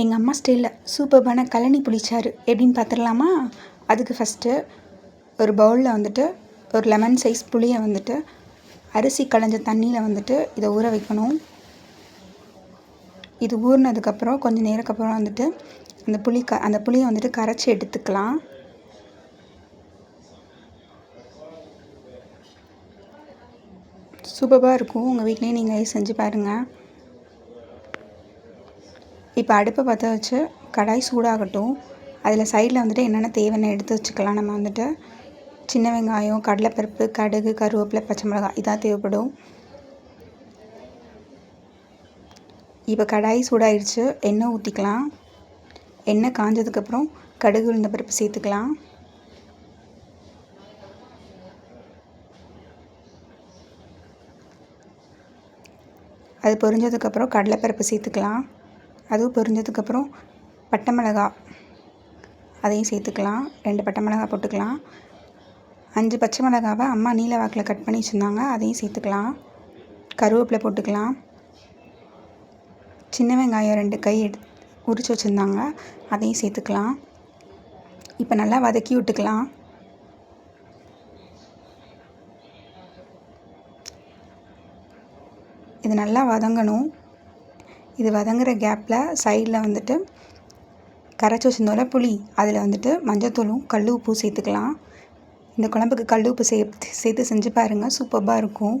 எங்கள் அம்மா ஸ்டைலில் சூப்பர்பான கழனி புளிச்சாறு. எப்படின்னு பார்த்துடலாமா அதுக்கு ஃபஸ்ட்டு ஒரு பவுலில் வந்துட்டு ஒரு லெமன் சைஸ் புளியை வந்துட்டு அரிசி களைஞ்ச தண்ணியில் வந்துட்டு இதை ஊற வைக்கணும். இது ஊறினதுக்கப்புறம் கொஞ்சம் நேரக்கப்புறம் வந்துட்டு அந்த புளி க அந்த புளியை வந்துட்டு கரைச்சி எடுத்துக்கலாம். சூப்பராக இருக்கும். உங்கள் வீட்லேயும் நீங்கள் செஞ்சு பாருங்கள் இப்போ அடுப்பை பற்ற வச்சு கடாய் சூடாகட்டும். அதில் சைடில் வந்துட்டு என்னென்ன தேவைன்னு எடுத்து வச்சுக்கலாம். நம்ம வந்துட்டு சின்ன வெங்காயம் கடலைப்பருப்பு கடுகு கருவேப்பிலை பச்சை மிளகாய் இதான் தேவைப்படும். இப்போ கடாய் சூடாயிடுச்சு. எண்ணெய் ஊற்றிக்கலாம். எண்ணெய் காஞ்சதுக்கப்புறம் கடுகு உளுந்த பருப்பு சேர்த்துக்கலாம். அது பொரிஞ்சதுக்கப்புறம் கடலைப்பருப்பு சேர்த்துக்கலாம். அதுவும் பொரிஞ்சதுக்கப்புறம் பட்டை மிளகா. அதையும் சேர்த்துக்கலாம். ரெண்டு பட்டை மிளகா போட்டுக்கலாம். அஞ்சு பச்சை மிளகாவை அம்மா நீல வாக்கில் கட் பண்ணி வச்சுருந்தாங்க. அதையும் சேர்த்துக்கலாம். கருவேப்பிலை போட்டுக்கலாம். சின்ன வெங்காயம் ரெண்டு கை எடு உரித்து வச்சுருந்தாங்க. அதையும் சேர்த்துக்கலாம். இப்போ நல்லா வதக்கி விட்டுக்கலாம். இது நல்லா வதங்கணும். இது வதங்குற கேப்பில் சைடில் வந்துட்டு கரைச்சி வச்சிருந்தோம்ல புளி அதில் வந்துட்டு மஞ்சத்தூளும் கல் உப்பும் சேர்த்துக்கலாம். இந்த குழம்புக்கு கல் உப்பு சே சேர்த்து செஞ்சு பாருங்கள் சூப்பராக இருக்கும்.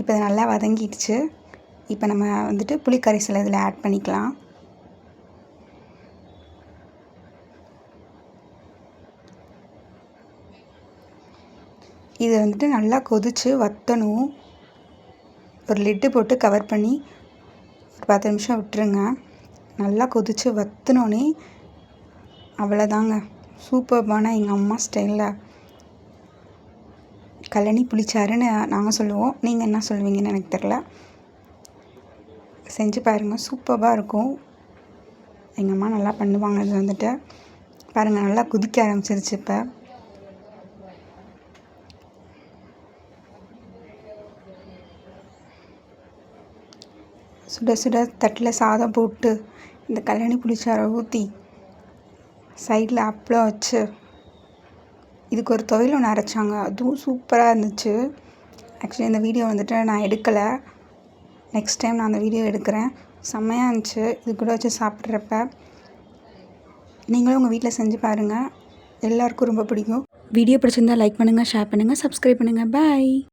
இப்போ இது நல்லா வதங்கிடுச்சு. இப்போ நம்ம வந்துட்டு புளி கரைசல் இதில் ஆட் பண்ணிக்கலாம். இது வந்துட்டு நல்லா கொதித்து வற்றணும் ஒரு லிட்டு போட்டு கவர் பண்ணி ஒரு பத்து நிமிஷம் விட்டுருங்க. நல்லா கொதித்து வற்றினோன்னே அவ்வளோதாங்க சூப்பர்பான எங்கள் அம்மா ஸ்டைலில் கழனி புளிச்சாருன்னு நாங்கள் சொல்லுவோம். நீங்கள் என்ன சொல்லுவீங்கன்னு எனக்கு தெரில செஞ்சு பாருங்கள் சூப்பராக இருக்கும். எங்கள் அம்மா நல்லா பண்ணுவாங்க. இது வந்துட்டு பாருங்கள் நல்லா குதிக்க ஆரம்பிச்சிருச்சு இப்போ. சுட சுட தட்டில் சாதம் போட்டு இந்த கல்யாணி புளிச்சாரை ஊற்றி சைடில் அப்பளம் வச்சு இதுக்கு ஒரு துவையல் ஒன்று அரைச்சாங்க. அதுவும் சூப்பராக இருந்துச்சு. ஆக்சுவலி இந்த வீடியோ வந்துட்டு நான் எடுக்கலை. நெக்ஸ்ட் டைம் நான் அந்த வீடியோ எடுக்கிறேன். செம்மையாக இருந்துச்சு. இது கூட வச்சு சாப்பிட்றப்ப. நீங்களும் உங்கள் வீட்டில் செஞ்சு பாருங்கள் எல்லாருக்கும் ரொம்ப பிடிக்கும். வீடியோ பிடிச்சிருந்தா லைக் பண்ணுங்கள் ஷேர் பண்ணுங்கள் சப்ஸ்கிரைப் பண்ணுங்கள் பாய்